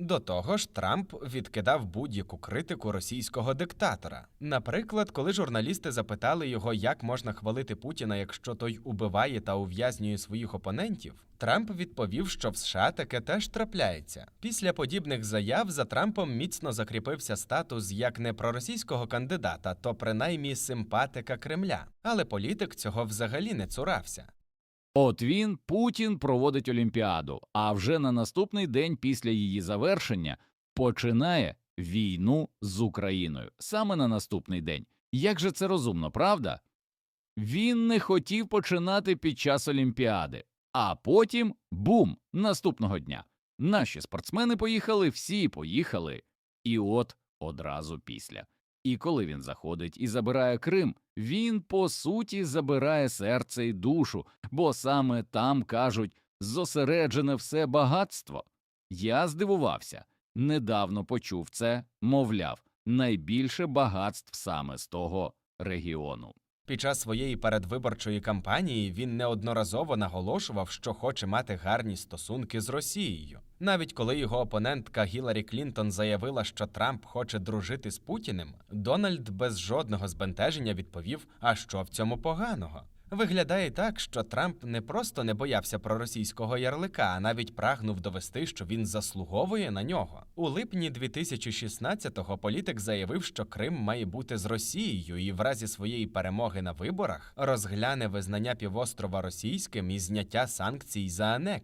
До того ж, Трамп відкидав будь-яку критику російського диктатора. Наприклад, коли журналісти запитали його, як можна хвалити Путіна, якщо той убиває та ув'язнює своїх опонентів, Трамп відповів, що в США таке теж трапляється. Після подібних заяв за Трампом міцно закріпився статус як не проросійського кандидата, то принаймні симпатика Кремля. Але політик цього взагалі не цурався. От він, Путін, проводить Олімпіаду, а вже на наступний день після її завершення починає війну з Україною. Саме на наступний день. Як же це розумно, правда? Він не хотів починати під час Олімпіади, а потім бум! Наступного дня. Наші спортсмени поїхали, всі поїхали. І от одразу після. І коли він заходить і забирає Крим, він по суті забирає серце і душу, бо саме там кажуть зосереджене все багатство. Я здивувався. Недавно почув це, мовляв, найбільше багатств саме з того регіону. Під час своєї передвиборчої кампанії він неодноразово наголошував, що хоче мати гарні стосунки з Росією. Навіть коли його опонентка Гіларі Клінтон заявила, що Трамп хоче дружити з Путіним, Дональд без жодного збентеження відповів: А що в цьому поганого? Виглядає так, що Трамп не просто не боявся проросійського ярлика, а навіть прагнув довести, що він заслуговує на нього. У липні 2016-го політик заявив, що Крим має бути з Росією і в разі своєї перемоги на виборах розгляне визнання півострова російським і зняття санкцій за анексію.